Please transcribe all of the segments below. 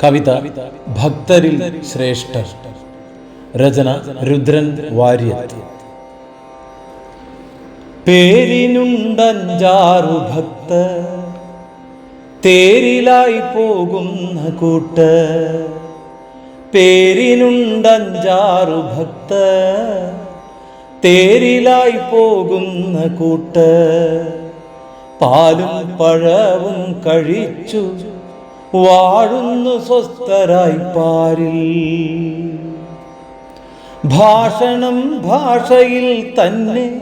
കവിത ഭക്തരിൽ ശ്രേഷ്ഠ രചന രുദ്രൻ വാര്യ പേരിനുണ്ടഞ്ചാറു ഭക്ത തേരിലായി പോകുന്ന കൂട്ട് പേരിനുണ്ടഞ്ചാറു ഭക്ത തേരിലായി പോകുന്ന കൂട്ട് പാലും പഴവും കഴിച്ചു വാഴുന്നു സ്വസ്ഥരായി പാരിൽ. ഭാഷണം ഭാഷയിൽ തന്നെ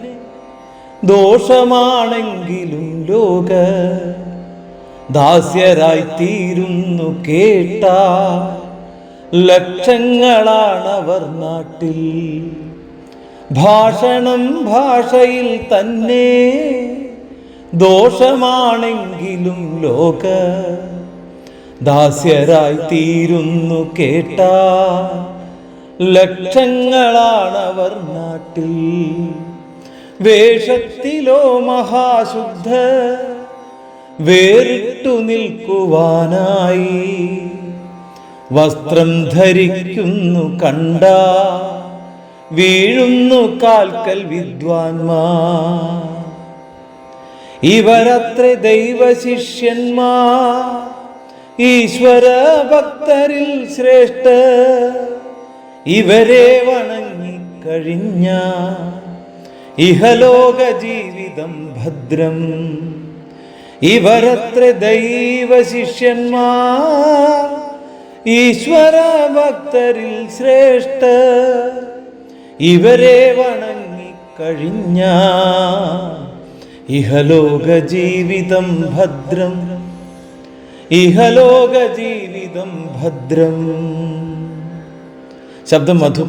ദോഷമാണെങ്കിലും ലോക ദാസ്യരായി തീരുന്നു കേട്ട ലക്ഷങ്ങളാണവർ നാട്ടിൽ. ഭാഷണം ഭാഷയിൽ തന്നെ ദോഷമാണെങ്കിലും ലോക ദാസ്യരായി തീരുന്നു കേട്ട ലക്ഷങ്ങളാണവർ നാട്ടിൽ. വേഷത്തിലോ മഹാശുദ്ധ വേറിട്ടു നിൽക്കുവാനായി. വസ്ത്രം ധരിക്കുന്നു കണ്ട വീഴുന്നു കാൽക്കൽ വിദ്വാൻമാർ. ഇവരത്ര ദൈവശിഷ്യന്മാർ. ഈശ്വര ഭക്തരിൽ ശ്രേഷ്ഠ. ഇവരെ വണങ്ങി കഴിഞ്ഞ ഇഹലോക ജീവിതം ഭദ്രം. ഇവരത്ര ദൈവ ശിഷ്യന്മാർ ഈശ്വര ഭക്തരിൽ ശ്രേഷ്ഠ. ഇവരെ വണങ്ങി കഴിഞ്ഞ ഇഹലോക ജീവിതം ഭദ്രം. ഇഹലോക ജീവിതം ഭദ്രം ശബ്ദം മധു